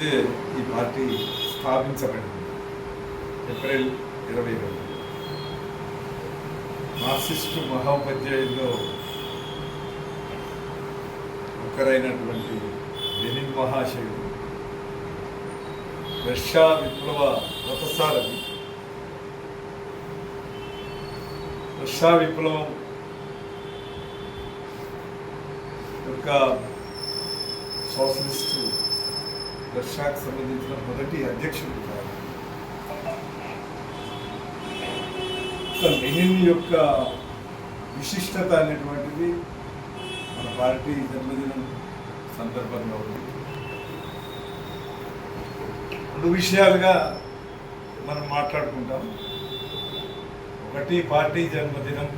ఈ పార్టీ స్థాపించబడింది. ఏప్రిల్ ఇరవై రెండు. మార్క్సిస్టు మహోపాధ్యాయుల్లో ఒకరైనటువంటి లెనిన్ మహాశయుడు రష్యా విప్లవ రథసారథి. రష్యా విప్లవం యొక్క సోషలిస్టు రష్యాకు సంబంధించిన మొదటి అధ్యక్షుడు కాదు సో లెనిన్ యొక్క విశిష్టత అనేటువంటిది మన పార్టీ జన్మదినం సందర్భంగా ఉంది. రెండు విషయాలుగా మనం మాట్లాడుకుంటాం. ఒకటి పార్టీ జన్మదినం.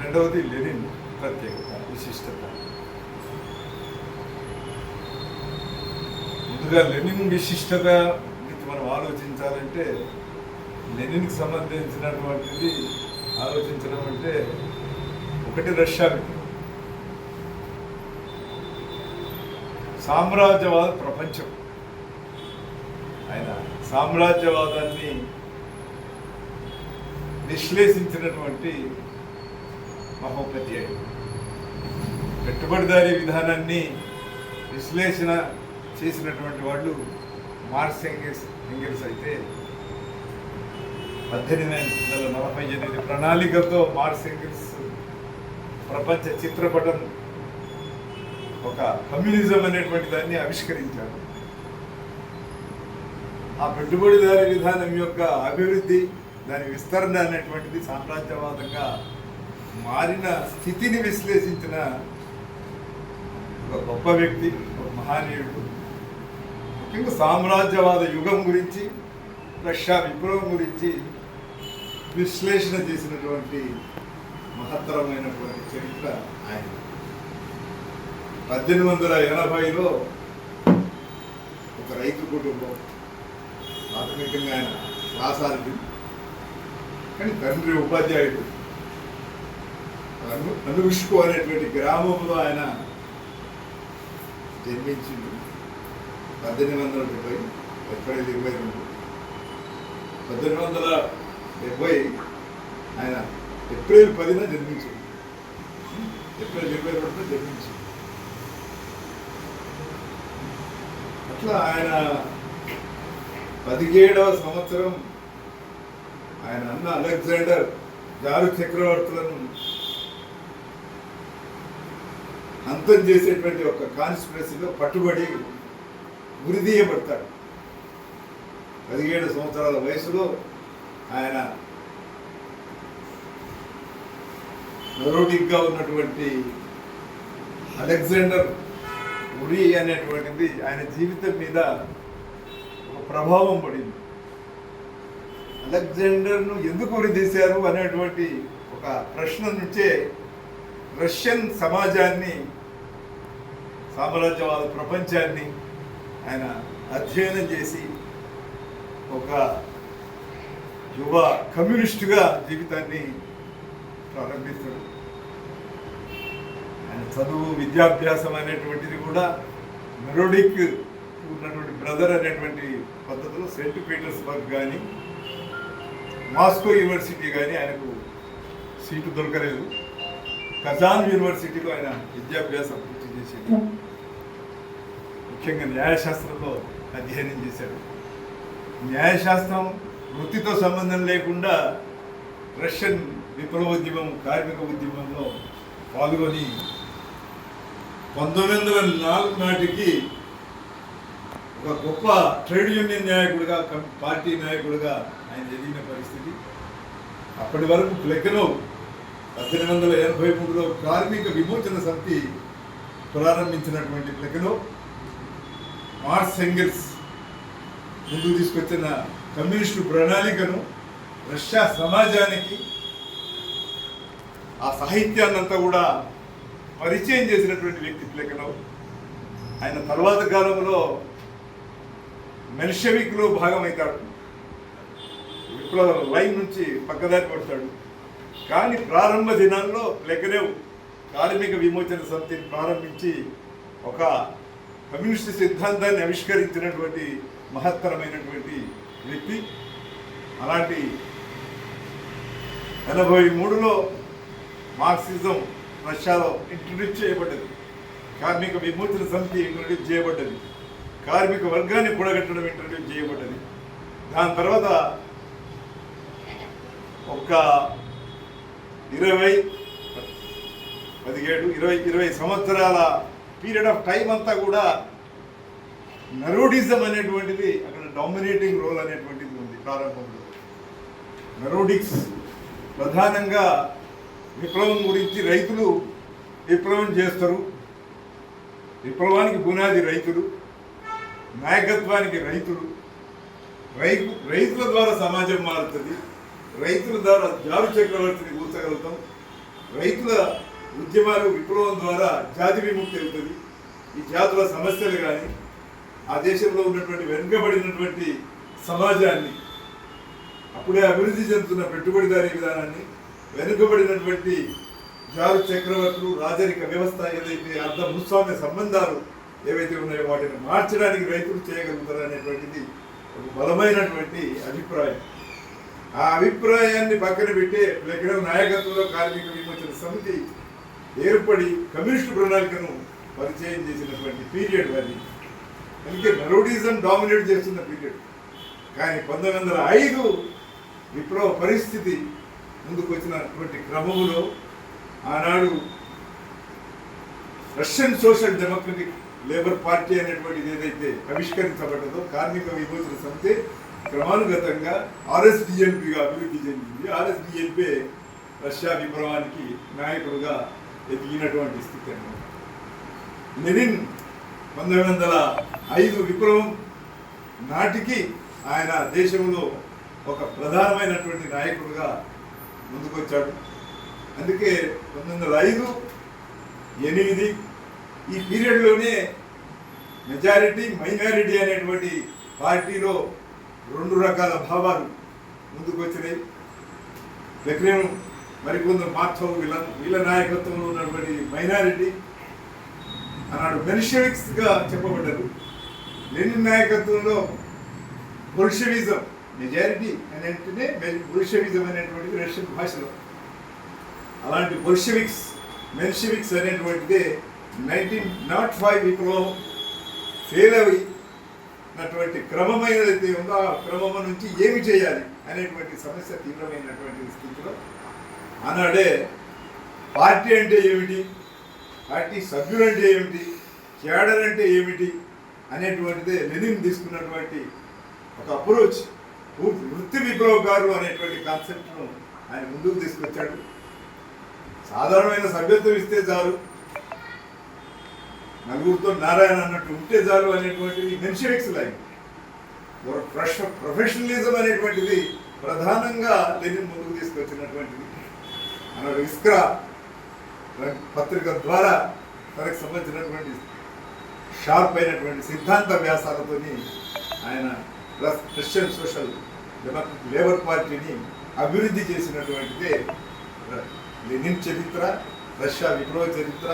రెండవది లెనిన్ ప్రత్యేకత విశిష్టత. ముందుగా లెనిన్ విశిష్టత మనం ఆలోచించాలంటే లెనిన్కి సంబంధించినటువంటిది ఆలోచించడం అంటే ఒకటి రష్యా సామ్రాజ్యవాద ప్రపంచం. ఆయన సామ్రాజ్యవాదాన్ని విశ్లేషించినటువంటి మహోపాధ్యాయుడు. పెట్టుబడిదారీ విధానాన్ని విశ్లేషణ చేసినటువంటి వాళ్ళు మార్క్స్ ఎంగెల్స్ ఎంగెల్స్ అయితే పద్దెనిమిది వందల నలభై ఎనిమిది ప్రణాళికతో మార్క్స్ ఎంగెల్స్ ప్రపంచ చిత్రపటం ఒక కమ్యూనిజం అనేటువంటి దాన్ని ఆవిష్కరించారు. ఆ పెట్టుబడిదారి విధానం యొక్క అభివృద్ధి దాని విస్తరణ అనేటువంటిది సామ్రాజ్యవాదంగా మారిన స్థితిని విశ్లేషించిన ఒక గొప్ప వ్యక్తి ఒక మహానీయుడు ముఖ్యంగా సామ్రాజ్యవాద యుగం గురించి రష్యా విప్లవం గురించి విశ్లేషణ చేసినటువంటి మహత్తరమైనటువంటి చరిత్ర ఆయన. పద్దెనిమిది వందల ఎనభైలో ఒక రైతు కుటుంబం ప్రాథమికంగా ఆయన క్లాసాలు కానీ తండ్రి ఉపాధ్యాయుడు. అను అనుష్కు అనేటువంటి గ్రామంలో ఆయన జన్మించింది పద్దెనిమిది వందల డెబ్బై ఏప్రిల్ ఇరవై రెండు పద్దెనిమిది వందల డెబ్బై ఆయన ఏప్రిల్ పదిన జన్మించింది ఏప్రిల్ ఇరవై రెండున జన్మించింది అట్లా ఆయన పదిహేడవ సంవత్సరం ఆయన అన్న అలెగ్జాండర్ జారు చక్రవర్తులను అంతం చేసేటువంటి ఒక కాన్స్పిరసీలో పట్టుబడి ఉరిదీయబడతాడు. పదిహేడు సంవత్సరాల వయసులో ఆయన నరోటిక్గా ఉన్నటువంటి అలెగ్జాండర్ ఉరి అనేటువంటిది ఆయన జీవితం మీద ఒక ప్రభావం పడింది. అలెగ్జాండర్ను ఎందుకు ఉరిదీశారు అనేటువంటి ఒక ప్రశ్న నుంచే రష్యన్ సమాజాన్ని సామ్రాజ్యవాద ప్రపంచాన్ని ఆయన అధ్యయనం చేసి ఒక యువ కమ్యూనిస్టుగా జీవితాన్ని ప్రారంభిస్తాడు. ఆయన చదువు విద్యాభ్యాసం అనేటువంటిది కూడా మెరోడిక్ ఉన్నటువంటి బ్రదర్ అనేటువంటి పద్ధతిలో సెయింట్ పీటర్స్బర్గ్ కానీ మాస్కో యూనివర్సిటీ కానీ ఆయనకు సీటు దొరకలేదు. కజాన్ యూనివర్సిటీలో ఆయన విద్యాభ్యాసం పూర్తి చేసేది ముఖ్యంగా న్యాయశాస్త్రంలో అధ్యయనం చేశాడు. న్యాయశాస్త్రం వృత్తితో సంబంధం లేకుండా రష్యన్ విప్లవోద్యమం కార్మిక ఉద్యమంలో పాల్గొని పంతొమ్మిది వందల నాలుగు నాటికి ఒక గొప్ప ట్రేడ్ యూనియన్ నాయకుడిగా పార్టీ నాయకుడిగా ఆయన ఎదిగిన పరిస్థితి. అప్పటి వరకు ప్లెక్కలో పద్దెనిమిది వందల ఎనభై మూడులో కార్మిక విమోచన సమితి ప్రారంభించినటువంటి ప్లెక్కలో మార్క్స్ ఎంగిల్స్ ముందుకు తీసుకొచ్చిన కమ్యూనిస్టు ప్రణాళికను రష్యా సమాజానికి ఆ సాహిత్యాన్నంతా కూడా పరిచయం చేసినటువంటి వ్యక్తి ప్లెకనో ఆయన తర్వాత కాలంలో మెల్షవిక్లో భాగమవుతాడు విప్లవ లైన్ నుంచి పక్కదారి పడతాడు. కానీ ప్రారంభ దినాల్లో ప్లెకనేవ్ కార్మిక విమోచన సమితిని ప్రారంభించి ఒక కమ్యూనిస్ట్ సిద్ధాంతాన్ని ఆవిష్కరించినటువంటి మహత్తరమైనటువంటి వ్యక్తి. అలాంటి ఎనభై మూడులో మార్క్సిజం రష్యాలో ఇంట్రడ్యూస్ చేయబడ్డది. కార్మిక విమోచన సమితి ఇంట్రడ్యూస్ చేయబడ్డది. కార్మిక వర్గాన్ని కూడగట్టడం ఇంట్రడ్యూస్ చేయబడ్డది. దాని తర్వాత ఒక ఇరవై పదిహేడు ఇరవై ఇరవై సంవత్సరాల పీరియడ్ ఆఫ్ టైం అంతా కూడా నరోడిజం అనేటువంటిది అక్కడ డామినేటింగ్ రోల్ అనేటువంటిది ఉంది ప్రారంభంలో. నరోడిక్స్ ప్రధానంగా విప్లవం గురించి రైతులు విప్లవం చేస్తారు. విప్లవానికి బునాది రైతులు నాయకత్వానికి రైతులు. రైతు రైతుల ద్వారా సమాజం మారుతుంది. రైతుల ద్వారా జారు చక్రవర్తిని కూర్చగలుగుతాం. రైతుల ఉద్యమాలు విప్లవం ద్వారా జాతి విముక్తి అవుతుంది. ఈ జాతుల సమస్యలు కానీ ఆ దేశంలో ఉన్నటువంటి వెనుకబడినటువంటి సమాజాన్ని అప్పుడే అభివృద్ధి చెందుతున్న పెట్టుబడిదారీ విధానాన్ని వెనుకబడినటువంటి జారు చక్రవర్తులు రాజరిక వ్యవస్థ ఏదైతే అర్ధ భూస్వామ్య సంబంధాలు ఏవైతే ఉన్నాయో వాటిని మార్చడానికి రైతులు చేయగలుగుతారు అనేటువంటిది ఒక బలమైనటువంటి అభిప్రాయం. ఆ అభిప్రాయాన్ని పక్కన పెట్టే లెక్కన నాయకత్వంలో కార్మిక విమోచన సమితి ఏర్పడి కమ్యూనిస్టు ప్రణాళికను పరిచయం చేసినటువంటి పీరియడ్ అది. అందుకే మెరోడిజం డామినేట్ చేస్తున్న పీరియడ్. కానీ పంతొమ్మిది వందల ఐదు విప్లవ పరిస్థితి ముందుకు వచ్చినటువంటి క్రమంలో ఆనాడు Russian social democratic labour party అనేటువంటిది ఏదైతే ఆవిష్కరించబడ్డదో కార్మిక విమోచన సమితి క్రమానుగతంగా ఆర్ఎస్డిఎల్పిగా అభివృద్ధి చెందింది. ఆర్ఎస్డిఎల్పి రష్యా విప్లవానికి నాయకుడుగా ఎదిగినటువంటి స్థితి అనమాట లెనిన్ పంతొమ్మిది వందల ఐదు విప్లవం నాటికి ఆయన దేశంలో ఒక ప్రధానమైనటువంటి నాయకుడుగా ముందుకొచ్చాడు. అందుకే పంతొమ్మిది వందల ఐదు ఎనిమిది ఈ పీరియడ్లోనే మెజారిటీ మైనారిటీ అనేటువంటి పార్టీలో రెండు రకాల భావాలు ముందుకు వచ్చినాయి మరికొందరు మాధవ్ వీళ్ళ వీళ్ళ నాయకత్వంలో ఉన్నటువంటి మైనారిటీ ఆనాడు బెల్షవిక్స్ చెప్పబడ్డారు లెనిన్ నాయకత్వంలో బొల్షవిజం మెజారిటీ అని అంటేనే బొల్షవిజం అనేటువంటిది రష్యన్ భాషలో. అలాంటి బొల్షవిక్స్ మెన్షవిక్స్ అనేటువంటిది నైన్టీన్ నాట్ ఫైవ్ విప్లవం ఫెయిల్ అయినటువంటి క్రమమైనదైతే ఉందో ఆ క్రమం నుంచి ఏమి చేయాలి అనేటువంటి సమస్య తీవ్రమైనటువంటి స్థితిలో అన్నాడే పార్టీ అంటే ఏమిటి? పార్టీ సభ్యులు అంటే ఏమిటి? క్యాడర్ అంటే ఏమిటి? అనేటువంటిదే లెనిన్ తీసుకున్నటువంటి ఒక అప్రోచ్. వృత్తి విప్లవకారు అనేటువంటి కాన్సెప్ట్ను ఆయన ముందుకు తీసుకొచ్చాడు. సాధారణమైన సభ్యత్వం ఇస్తే చాలు. నలుగురితో నారాయణ అన్నట్టు ఉంటే చాలు అనేటువంటిది మెన్షనిక్స్ లైన్. ప్రొఫెషనలిజం అనేటువంటిది ప్రధానంగా లెనిన్ ముందుకు తీసుకొచ్చినటువంటిది. అన్నాడు ఇస్క్రా పత్రిక ద్వారా తనకు సంబంధించినటువంటి షార్ప్ అయినటువంటి సిద్ధాంత వ్యాసాలతోని ఆయన క్రిస్టియన్ సోషల్ డెమోక్రటిక్ లేబర్ పార్టీని అభివృద్ధి చేసినటువంటిదే లెనిన్ చరిత్ర రష్యా విప్లవ చరిత్ర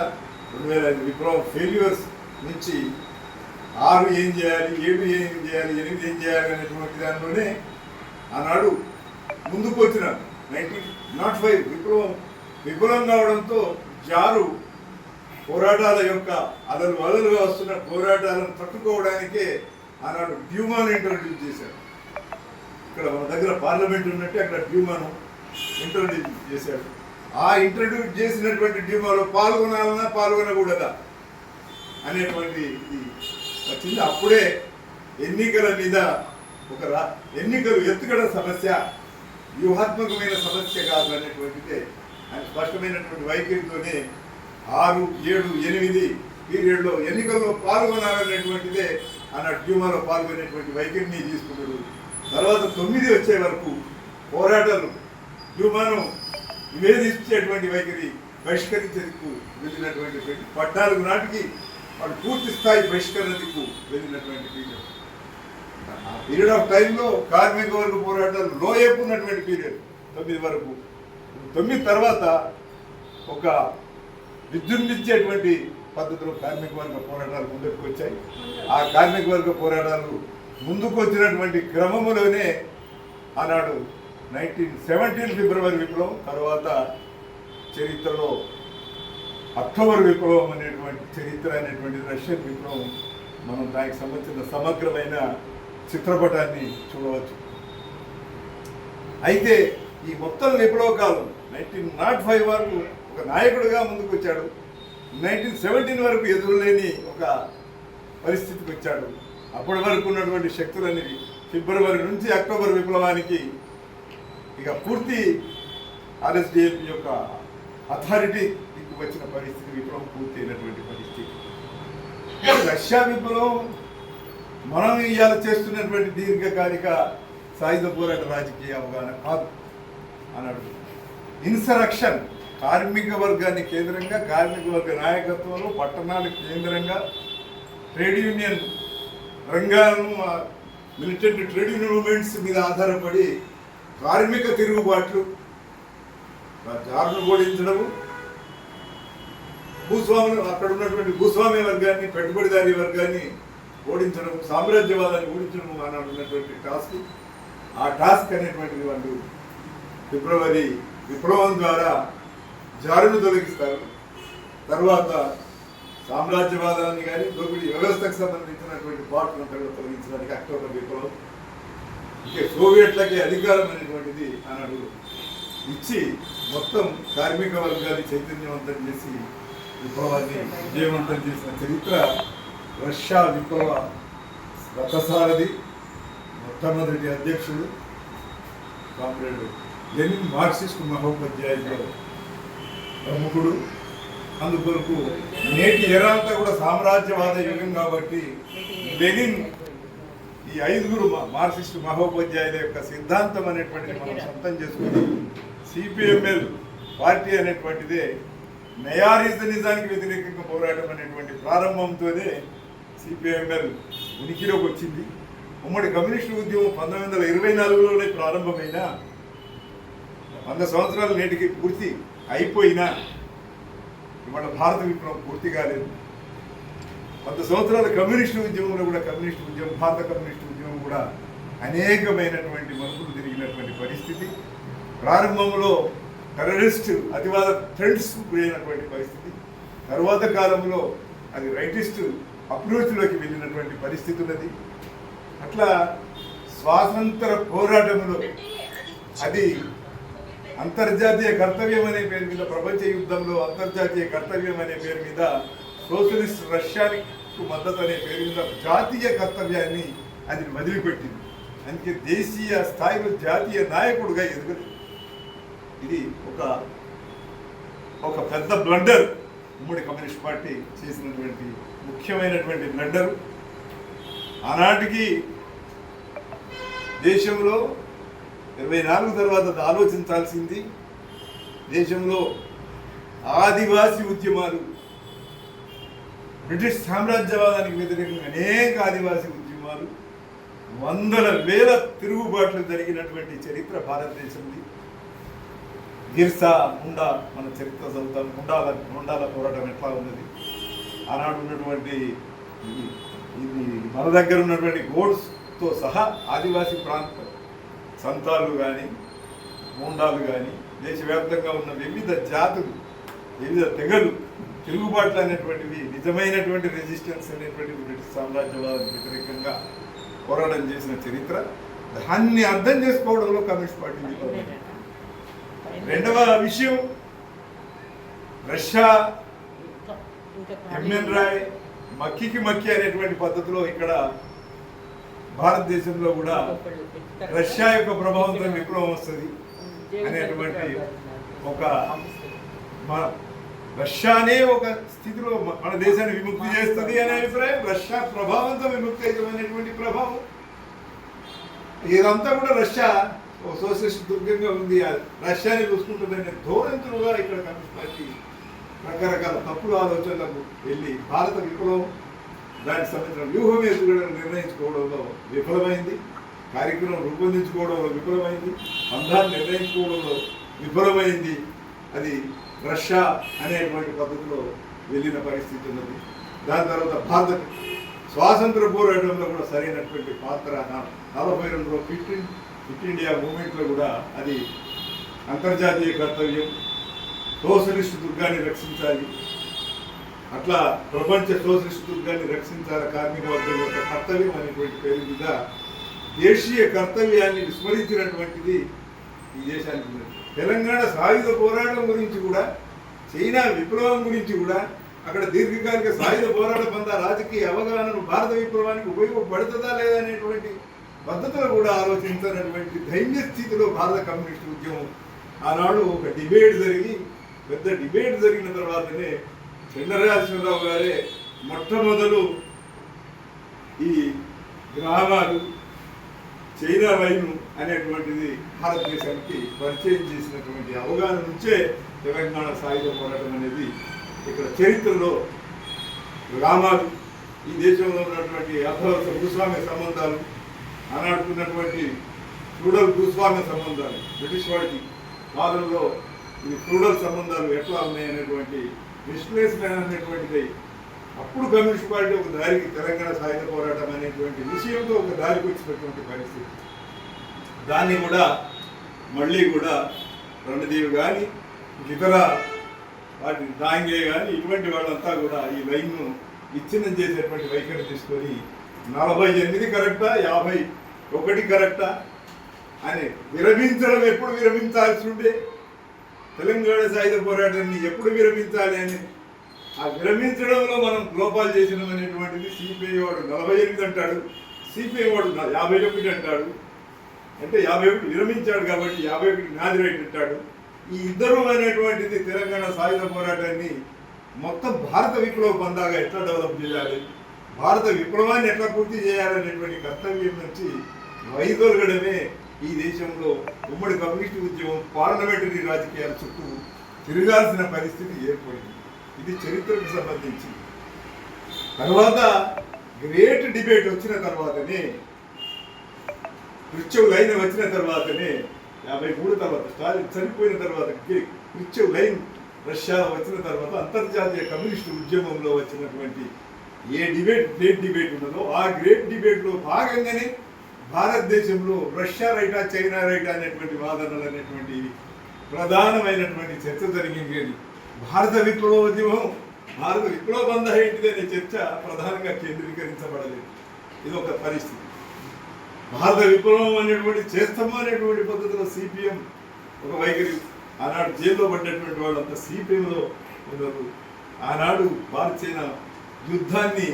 రెండు వేల ఐదు విప్లవ ఫెయిల్యూర్స్ నుంచి ఆరు ఏం చేయాలి ఏడు ఏం చేయాలి ఎనిమిది ఏం చేయాలి అనేటువంటి దానిలోనే ఆనాడు ముందుకు వచ్చిన నైన్టీన్ నాట్ ఫైవ్ విప్లవం విఫలం కావడంతో జారు పోరాటాల యొక్క అదలు వదలుగా వస్తున్న పోరాటాలను తట్టుకోవడానికే ఆనాడు డ్యూమాన్ ఇంట్రడ్యూస్ చేశాడు ఇక్కడ మన దగ్గర పార్లమెంట్ ఉన్నట్టే అక్కడ డ్యూమాను ఇంట్రడ్యూస్ చేశాడు ఆ ఇంట్రడ్యూస్ చేసినటువంటి డ్యూమాలో పాల్గొనాలన్నా పాల్గొనకూడదా అనేటువంటి ఇది వచ్చింది అప్పుడే ఎన్నికల మీద ఒక ఎన్నికలు ఎత్తుగడ సమస్య వ్యూహాత్మకమైన సమస్య కాదు అనేటువంటిదే. ఆయన స్పష్టమైనటువంటి వైఖరితోనే ఆరు ఏడు ఎనిమిది పీరియడ్లో ఎన్నికల్లో పాల్గొనాలనేటువంటిదే ఆయన డ్యూమాలో పాల్గొనేటువంటి వైఖరిని తీసుకున్నాడు. తర్వాత తొమ్మిది వచ్చే వరకు పోరాటాలు డ్యూమాను నివేదించేటువంటి వైఖరి బహిష్కరించేందుకు వెళ్ళినటువంటి పద్నాలుగు నాటికి వాడు పూర్తి స్థాయి బహిష్కరణకు వెళ్ళినటువంటి పీరియడ్. పీరియడ్ ఆఫ్ టైంలో కార్మిక వర్గ పోరాటాలు లోయపు ఉన్నటువంటి పీరియడ్ తొమ్మిది వరకు. తొమ్మిది తర్వాత ఒక విజృంభించేటువంటి పద్ధతిలో కార్మిక వర్గ పోరాటాలు ముందుకు వచ్చాయి ఆ కార్మిక వర్గ పోరాటాలు ముందుకు వచ్చినటువంటి క్రమములోనే ఆనాడు నైన్టీన్ సెవెంటీన్ ఫిబ్రవరి విప్లవం తర్వాత చరిత్రలో అక్టోబర్ విప్లవం అనేటువంటి చరిత్ర అనేటువంటి రష్యన్ విప్లవం మనం దానికి సంబంధించిన సమగ్రమైన చిత్రపటాన్ని చూడవచ్చు. అయితే ఈ మొత్తం విప్లవ కాలం నైన్టీన్ నాట్ ఫైవ్ వరకు ఒక నాయకుడిగా ముందుకు వచ్చాడు నైన్టీన్ సెవెంటీన్ వరకు ఎదురులేని ఒక పరిస్థితికి వచ్చాడు. అప్పటి వరకు ఉన్నటువంటి శక్తులనేవి ఫిబ్రవరి నుంచి అక్టోబర్ విప్లవానికి ఇక పూర్తి ఆర్ఎస్డిఎఫ్ యొక్క అథారిటీ దిక్కు వచ్చిన పరిస్థితి విప్లవం పూర్తి అయినటువంటి పరిస్థితి. రష్యా విప్లవం మనం ఇవాళ చేస్తున్నటువంటి దీర్ఘకాలిక సాయుధ పోరాట రాజకీయ అవగాహన కాదు అన్నాడు ఇన్సరక్షన్ కార్మిక వర్గాన్ని కేంద్రంగా కార్మిక వర్గ నాయకత్వంలో పట్టణాలు కేంద్రంగా ట్రేడ్ యూనియన్ రంగాలను మిలిటెంట్ ట్రేడ్ యూనియన్ మూమెంట్స్ మీద ఆధారపడి కార్మిక తిరుగుబాట్లు జారును ఓడించడము భూస్వాములు అక్కడ ఉన్నటువంటి భూస్వామి వర్గాన్ని పెట్టుబడిదారీ వర్గాన్ని ఓడించడం సామ్రాజ్యవాదాన్ని ఓడించడం అన్నాడు ఉన్నటువంటి టాస్క్. ఆ టాస్క్ అనేటువంటిది వాళ్ళు ఫిబ్రవరి విప్లవం ద్వారా జారును తొలగిస్తారు. తర్వాత సామ్రాజ్యవాదాన్ని కానీ దోపిడీ వ్యవస్థకు సంబంధించినటువంటి పాటలను కూడా తొలగించడానికి అక్టోబర్ విప్లవం. ఇక సోవియట్లకి అధికారం అనేటువంటిది అన్నాడు ఇచ్చి మొత్తం కార్మిక వర్గాన్ని చైతన్యవంతం చేసి విప్లవాన్ని విజయవంతం చేసిన చరిత్ర రష్యా విప్లవ రథసారథి మొట్టమొదటి అధ్యక్షుడు కామ్రేడ్ లెనిన్ మార్క్సిస్ట్ మహోపాధ్యాయులు ప్రముఖుడు. అందుకొరకు నేటి ఎరంతా కూడా సామ్రాజ్యవాద యుగం కాబట్టి లెనిన్ ఈ ఐదుగురు మార్క్సిస్ట్ మహోపాధ్యాయుల యొక్క సిద్ధాంతం అనేటువంటిది మనం సొంతం చేసుకుని సిపిఎంఎల్ పార్టీ అనేటువంటిదే నయారిజనిజానికి వ్యతిరేకంగా పోరాటం అనేటువంటి ప్రారంభంతోనే సిపిఎంఎల్ ఉనికిలోకి వచ్చింది ఉమ్మడి కమ్యూనిస్టు ఉద్యమం పంతొమ్మిది వందల ఇరవై నాలుగులోనే ప్రారంభమైన వంద సంవత్సరాలు నేటికి పూర్తి అయిపోయినా ఇవాళ భారత విప్లవం పూర్తి కాలేదు. వంద సంవత్సరాల కమ్యూనిస్టు ఉద్యమంలో కూడా కమ్యూనిస్టు ఉద్యమం భారత కమ్యూనిస్టు ఉద్యమం కూడా అనేకమైనటువంటి మనుషులు తిరిగినటువంటి పరిస్థితి. ప్రారంభంలో టెర్రరిస్ట్ అతివాద ట్రెండ్స్ గురైనటువంటి పరిస్థితి. తరువాత కాలంలో అది రైటిస్ట్ అప్రోచ్లోకి వెళ్ళినటువంటి పరిస్థితి ఉన్నది. అట్లా స్వాతంత్ర పోరాటంలో అది అంతర్జాతీయ కర్తవ్యం అనే పేరు మీద ప్రపంచ యుద్ధంలో అంతర్జాతీయ కర్తవ్యం అనే పేరు మీద సోషలిస్ట్ రష్యాకు మద్దతు అనే పేరు మీద జాతీయ కర్తవ్యాన్ని అది వదిలిపెట్టింది. అందుకే దేశీయ స్థాయిలో జాతీయ నాయకుడుగా ఎదుగుతుంది ఇది ఒక ఒక పెద్ద బ్లండర్ ఉమ్మడి కమ్యూనిస్ట్ పార్టీ చేసినటువంటి ముఖ్యమైనటువంటి బ్లండర్. ఆనాటికి దేశంలో ఇరవై నాలుగు తర్వాత ఆలోచించాల్సింది. దేశంలో ఆదివాసీ ఉద్యమాలు బ్రిటిష్ సామ్రాజ్యవాదానికి వ్యతిరేకంగా అనేక ఆదివాసీ ఉద్యమాలు వందల వేల తిరుగుబాట్లు జరిగినటువంటి చరిత్ర భారతదేశంది. గిర్సా ముండా మన చరిత్ర చదువుతాం. ముండాల ముండాల పోరాటం ఎట్లా ఉన్నది? ఆనాడు ఉన్నటువంటి ఇది మన దగ్గర ఉన్నటువంటి గోడ్స్తో సహా ఆదివాసీ ప్రాంత సంతాలు కానీ మూండాలు కానీ దేశవ్యాప్తంగా ఉన్న వివిధ జాతులు వివిధ తెగలు తిరుగుబాట్లు అనేటువంటివి నిజమైనటువంటి రెసిస్టెన్స్ అనేటువంటివి బ్రిటిష్ సామ్రాజ్యవాదానికి వ్యతిరేకంగా పోరాటం చేసిన చరిత్ర. దాన్ని అర్థం చేసుకోవడంలో కమ్యూనిస్ట్ పార్టీ రెండవ విషయం రష్యా ఎంఎన్ రాయ్ మక్కికి మక్కి అనేటువంటి పద్ధతిలో ఇక్కడ భారతదేశంలో కూడా రష్యా యొక్క ప్రభావంతో విప్లవం వస్తుంది అనేటువంటి ఒక రష్యానే ఒక స్థితిలో మన దేశాన్ని విముక్తి చేస్తుంది అనే అభిప్రాయం. రష్యా ప్రభావంతో విముక్తి అవుతామనేటువంటి ప్రభావం. ఇదంతా కూడా రష్యా సోషలిస్ట్ దుర్గంగా ఉంది. రష్యాని చూసుకుంటుందనే ధోరణితులుగా ఇక్కడ కమ్యూనిస్ట్ పార్టీ రకరకాల తప్పుడు ఆలోచనలకు వెళ్ళి భారత విప్లవం దానికి సంబంధించిన వ్యూహం ఎదుగుదలను నిర్ణయించుకోవడంలో విఫలమైంది. కార్యక్రమం రూపొందించుకోవడంలో విఫలమైంది. బంధాన్ని నిర్ణయించుకోవడంలో విఫలమైంది. అది రష్యా అనేటువంటి పద్ధతిలో వెళ్ళిన పరిస్థితి ఉన్నది. దాని తర్వాత భారత స్వాతంత్ర పోరాటంలో కూడా సరైనటువంటి పాత్ర నా- నలభై రెండులో ఫిట్ ఫిట్ ఇండియా మూమెంట్లో కూడా అది అంతర్జాతీయ కర్తవ్యం. సోషలిస్ట్ దుర్గాన్ని రక్షించాలి. అట్లా ప్రపంచ సోషలిస్ట్ దుర్గాన్ని రక్షించాలి కార్మిక వర్గం యొక్క కర్తవ్యం అనేటువంటి పేరు మీద దేశీయ కర్తవ్యాన్ని విస్మరించినటువంటిది ఈ దేశానికి తెలంగాణ సాయుధ పోరాటం గురించి కూడా చైనా విప్లవం గురించి కూడా అక్కడ దీర్ఘకాలిక సాయుధ పోరాట పంద రాజకీయ అవగాహనను భారత విప్లవానికి ఉపయోగపడుతుందా లేదా అనేటువంటి పద్ధతులు కూడా ఆలోచించినటువంటి దైన్య స్థితిలో భారత కమ్యూనిస్ట్ ఉద్యమం. ఆనాడు ఒక డిబేట్ జరిగి పెద్ద డిబేట్ జరిగిన తర్వాతనే చంద్రరాజేశ్వరరావు గారే మొట్టమొదలు ఈ గ్రామాలు చైనా వైను అనేటువంటిది భారతదేశానికి పరిచయం చేసినటువంటి అవగాహన నుంచే తెలంగాణ సాయుధ పోరాటం అనేది ఇక్కడ చరిత్రలో గ్రామాలు ఈ దేశంలో ఉన్నటువంటి అర్థవస్థ భూస్వామ్య సంబంధాలు ఆనాడుకున్నటువంటి ఫ్యూడల్ భూస్వామ్య సంబంధాలు బ్రిటిష్ వాడికి పాలనలో ఈ ఫ్యూడల్ సంబంధాలు ఎట్లా ఉన్నాయనేటువంటి విశ్లేషణ అనేటువంటిది అప్పుడు కమ్యూనిస్ట్ పార్టీ ఒక దారికి తెలంగాణ సాయుధ పోరాటం అనేటువంటి విషయంతో ఒక దారికి వచ్చినటువంటి పరిస్థితి. దాన్ని కూడా మళ్ళీ కూడా రణదేవి కానీ ఇతర వాటి దాంగే కానీ ఇటువంటి వాళ్ళంతా కూడా ఈ లైన్ను విచ్ఛిన్నం చేసేటువంటి వైఖరి తీసుకొని నలభై ఎనిమిది కరెక్టా యాభై ఒకటి కరెక్టా అని విరమించడం ఎప్పుడు విరమించాల్సి ఉండే? తెలంగాణ సాయుధ పోరాటాన్ని ఎప్పుడు విరమించాలి అని ఆ విరమించడంలో మనం లోపాలు చేసినాం అనేటువంటిది సిపిఐ వాడు నలభై ఎనిమిది అంటాడు. సిపిఐ వాడు యాభై ఒకటి అంటాడు. అంటే యాభై ఒకటి విరమించాడు కాబట్టి యాభై ఒకటి నాది రైట్ అంటాడు. ఈ ఇద్దరు అనేటువంటిది తెలంగాణ సాయుధ పోరాటాన్ని మొత్తం భారత విప్లవ బంధాగా ఎట్లా డెవలప్ చేయాలి భారత విప్లవాన్ని ఎట్లా పూర్తి చేయాలనేటువంటి కర్తవ్యం నుంచి వైదొలగడమే ఈ దేశంలో ఉమ్మడి కమ్యూనిస్ట్ ఉద్యమం పార్లమెంటరీ రాజకీయాల చుట్టూ తిరగాల్సిన పరిస్థితి ఏర్పడింది. ఇది చరిత్రకు సంబంధించింది. తర్వాత గ్రేట్ డిబేట్ వచ్చిన తర్వాతనే క్రిస్టియన్ లైన్ వచ్చిన తర్వాతనే యాభై మూడు తర్వాత స్టాలిన్ చనిపోయిన తర్వాత క్రిస్టియన్ లైన్ రష్యా వచ్చిన తర్వాత అంతర్జాతీయ కమ్యూనిస్ట్ ఉద్యమంలో వచ్చినటువంటి ఏ డిబేట్ గ్రేట్ డిబేట్ ఉన్నదో ఆ గ్రేట్ డిబేట్లో భాగంగానే భారతదేశంలో రష్యా రైటా చైనా రైటా అనేటువంటి వాదనలు అనేటువంటి ప్రధానమైనటువంటి చర్చ జరిగింది భారత విప్లవ ఉద్యమం భారత విప్లవ బంధ ఏంటిది అనే చర్చ ప్రధానంగా కేంద్రీకరించబడలేదు. ఇది ఒక పరిస్థితి. భారత విప్లవం అనేటువంటి చేస్తాము అనేటువంటి పద్ధతిలో సిపిఎం ఒక వైఖరి ఆనాడు జైల్లో పడ్డటువంటి వాళ్ళంతా సిపిఎంలో ఉన్నారు. ఆనాడు భారత చైనా యుద్ధాన్ని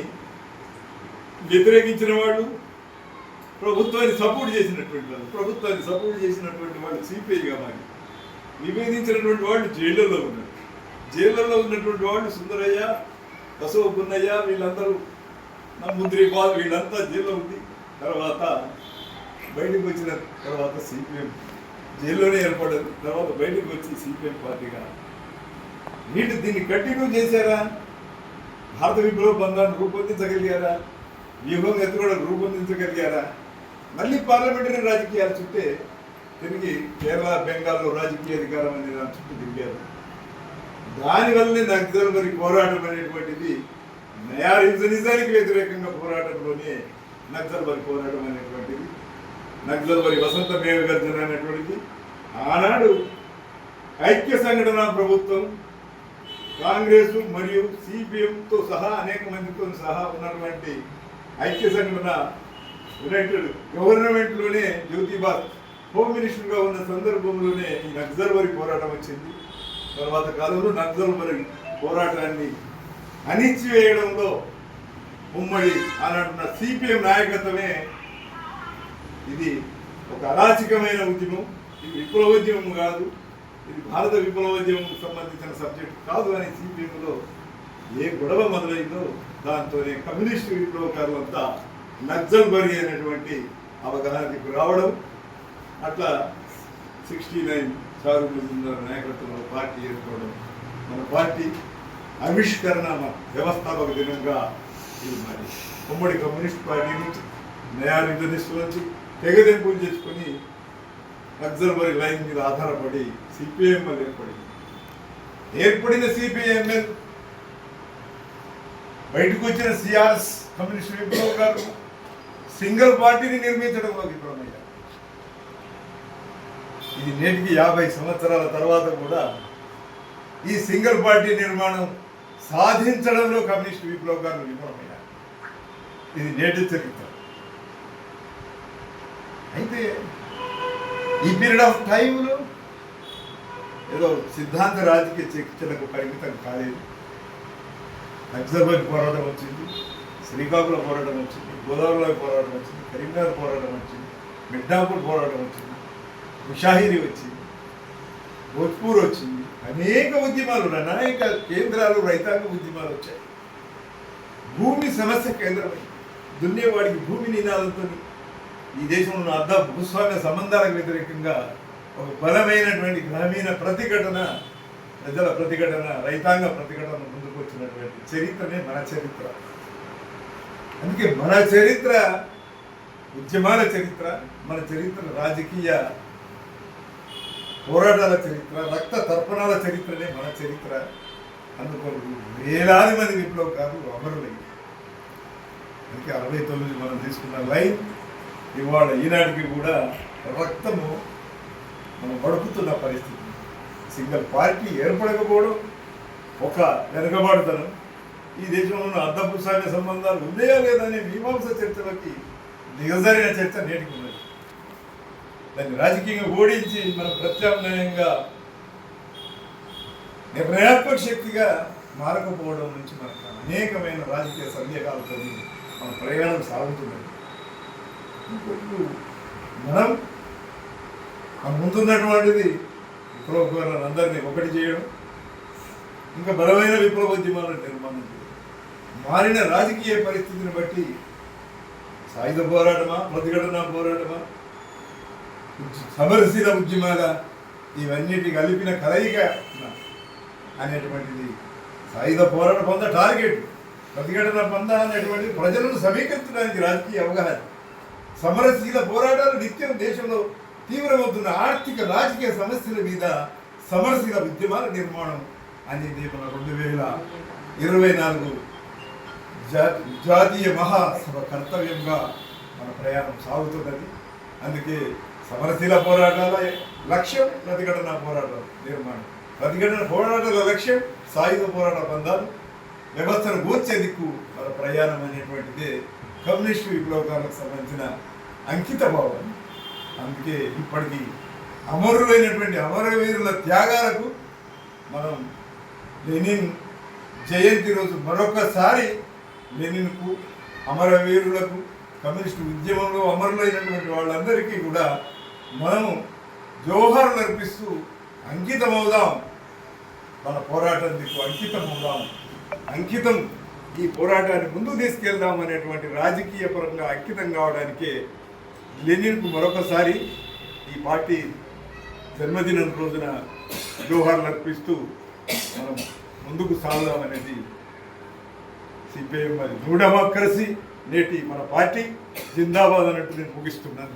వ్యతిరేకించిన వాళ్ళు ప్రభుత్వాన్ని సపోర్ట్ చేసినటువంటి వాళ్ళు. ప్రభుత్వాన్ని సపోర్ట్ చేసినటువంటి వాళ్ళు సిపిఐగా మారి నివేదించినటువంటి వాళ్ళు జైళ్ళలో ఉన్నారు. జైళ్ళలో ఉన్నటువంటి వాళ్ళు సుందరయ్య బసవ పున్నయ్య వీళ్ళందరూ నమ్ముద్రి బాల్ వీళ్ళంతా జైల్లో ఉంది తర్వాత బయటకు వచ్చిన తర్వాత సిపిఎం జైల్లోనే ఏర్పడదు తర్వాత బయటకు వచ్చి సిపిఎం పార్టీగా. వీళ్ళు దీన్ని కంటిన్యూ చేశారా? భారత విప్లవ బంధాన్ని రూపొందించగలిగారా? వ్యూహం కూడా రూపొందించగలిగారా? మళ్ళీ పార్లమెంటరీ రాజకీయాలు చుట్టే తిరిగి కేరళ బెంగాల్లో రాజకీయ అధికారం అనే దాని చుట్టూ తిరిగారు. దానివల్లనే నక్సల్ మరి పోరాటం అనేటువంటిది నిజానికి వ్యతిరేకంగా పోరాటంలోనే నక్సల్ మరి పోరాటం అనేటువంటిది నక్సల్ మరి వసంత మేఘగర్జన అనేటువంటిది. ఆనాడు ఐక్య సంఘటన ప్రభుత్వం కాంగ్రెస్ మరియు సిపిఎంతో సహా అనేక మందితో సహా ఉన్నటువంటి ఐక్య సంఘటన యునైటెడ్ గవర్నమెంట్లోనే జ్యోతిబా హోమ్ మినిస్టర్గా ఉన్న సందర్భంలోనే ఈ నక్సల్వరి పోరాటం వచ్చింది. తర్వాత కాలంలో నక్సల్వరి పోరాటాన్ని అణిచివేయడంలో ఉమ్మడి ఆనాడున్న సిపిఎం నాయకత్వమే ఇది ఒక అరాచకమైన ఉద్యమం. ఇది విప్లవోద్యమం కాదు. ఇది భారత విప్లవోద్యమం సంబంధించిన సబ్జెక్ట్ కాదు అని సిపిఎంలో ఏ గొడవ మొదలైందో దాంతోనే కమ్యూనిస్టు విప్లవకారులంతా నక్సల్ బరి అనేటువంటి అవగాహనకి రావడం అట్లా సిక్స్టీ నైన్ చారు మజుందార్ నాయకత్వంలో పార్టీ ఏర్పడడం మన పార్టీ ఆవిష్కరణ వ్యవస్థాపక దినంగా ఇది మరి ఉమ్మడి కమ్యూనిస్ట్ పార్టీ నుంచి నయా నుంచి తెగదెంపులు చేసుకొని నక్సల్బరీ లైన్ మీద ఆధారపడి సిపిఐఎంఎల్ ఏర్పడింది. ఏర్పడిన సిపిఐఎంఎల్ బయటకు వచ్చిన సిఆర్ఎస్ కమ్యూనిస్ట్ విప్లవ్ సింగిల్ పార్టీని నిర్మించడంలో విఫలమయ్యారు ఇది నేటికి యాభై సంవత్సరాల తర్వాత కూడా ఈ సింగిల్ పార్టీ నిర్మాణం సాధించడంలో కమ్యూనిస్ట్ విప్లవ్ గారు విఫలమయ్యారు. ఇది నేటి చరిత్ర. అయితే ఈ పీరియడ్ ఆఫ్ టైంలో ఏదో సిద్ధాంత రాజకీయ చర్చలకు పరిమితం కాలేదు. నక్సల్బైట్ పోరాటం వచ్చింది శ్రీకాకుళం పోరాటం వచ్చింది. గోదావరిలో పోరాటం వచ్చింది కరీంనగర్ పోరాటం వచ్చింది మిడ్నాపూర్ పోరాటం వచ్చింది ముషాహిరి వచ్చింది భోజ్పూర్ వచ్చింది. అనేక ఉద్యమాలు అనేక కేంద్రాలు రైతాంగ ఉద్యమాలు వచ్చాయి. భూమి సమస్య కేంద్రమై దున్నేవాడికి భూమి నినాదంతో ఈ దేశంలో ఉన్న అర్ధ భూస్వామ్య సంబంధాలకు వ్యతిరేకంగా ఒక బలమైనటువంటి గ్రామీణ ప్రతిఘటన ప్రజల ప్రతిఘటన రైతాంగ ప్రతిఘటన ముందుకు వచ్చినటువంటి చరిత్రనే మన చరిత్ర. అందుకే మన చరిత్ర ఉద్యమాల చరిత్ర మన చరిత్ర రాజకీయ పోరాటాల చరిత్ర రక్త తర్పణాల చరిత్రనే మన చరిత్ర. అందుకొరకు వేలాది మంది విప్లవకారులు అమరులయ్యారు అందుకే అరవై తొమ్మిది మనం తీసుకున్న లైన్ ఇవాళ ఈనాటికి కూడా రక్తము మనం గడుపుతున్న పరిస్థితి. సింగిల్ పార్టీ ఏర్పడకపోవడం ఒక వెనుకబాటుతనం. ఈ దేశంలో ఉన్న అర్ధభూస్వామ్య సంబంధాలు ఉన్నాయా లేదా అనే మీమాంస చర్చలకి దిగజారిన చర్చ నేటికి ఉన్నది. దాన్ని రాజకీయంగా ఓడించి మనం ప్రత్యామ్నాయంగా నిర్ణయాత్మక శక్తిగా మారకపోవడం నుంచి మనకు అనేకమైన రాజకీయ సందేహాలతో మన ప్రయాణం సాగుతున్నది. ఇప్పుడు మనం మన ముందున్నటువంటిది విప్లవ అందరినీ ఒకటి చేయడం ఇంకా బలమైన విప్లవోద్యమాలను నిర్మాణం చేయడం. మారిన రాజకీయ పరిస్థితిని బట్టి సాయుధ పోరాటమా ప్రతిఘటన పోరాటమా సమరశీల ఉద్యమాల ఇవన్నిటి కలిపిన కలయిక అనేటువంటిది సాయుధ పోరాట పొంద టార్గెట్. ప్రతిఘటన పొంద అనేటువంటిది ప్రజలను సమీకరించడానికి రాజకీయ అవగాహన. సమరశీల పోరాటాలు నిత్యం దేశంలో తీవ్రమవుతున్న ఆర్థిక రాజకీయ సమస్యల మీద సమరశీల ఉద్యమాల నిర్మాణం అనేది మన రెండు వేల ఇరవై నాలుగు జాతి జాతీయ మహాసభ కర్తవ్యంగా మన ప్రయాణం సాగుతున్నది. అందుకే సమరశీల పోరాటాల లక్ష్యం ప్రతిఘటన పోరాటం నిర్మాణం. ప్రతిఘటన పోరాటాల లక్ష్యం సాయుధ పోరాట బంధాలు వ్యవస్థను గూర్చే దిక్కు మన ప్రయాణం అనేటువంటిదే కమ్యూనిస్టు విప్లవకాలకు సంబంధించిన అంకిత భావం. అందుకే ఇప్పటికీ అమరులైనటువంటి అమరవీరుల త్యాగాలకు మనం లెనిన్ జయంతి రోజు మరొకసారి లెనిన్కు అమరవీరులకు కమ్యూనిస్టు ఉద్యమంలో అమరులైనటువంటి వాళ్ళందరికీ కూడా మనము జోహార్లు అర్పిస్తూ అంకితమవుదాం. మన పోరాటం దిక్కు అంకితం అవుదాం అంకితం ఈ పోరాటాన్ని ముందుకు తీసుకెళ్దాం అనేటువంటి రాజకీయ పరంగా అంకితం కావడానికే లెనిన్కు మరొకసారి ఈ పార్టీ జన్మదినం రోజున జోహార్లు అర్పిస్తూ మనం ముందుకు సాగుదాం సిపిఐఎం మరి న్యూ డెమోక్రసీ నేటి మన పార్టీ జిందాబాద్ అన్నట్టు నేను ముగిస్తున్నాను.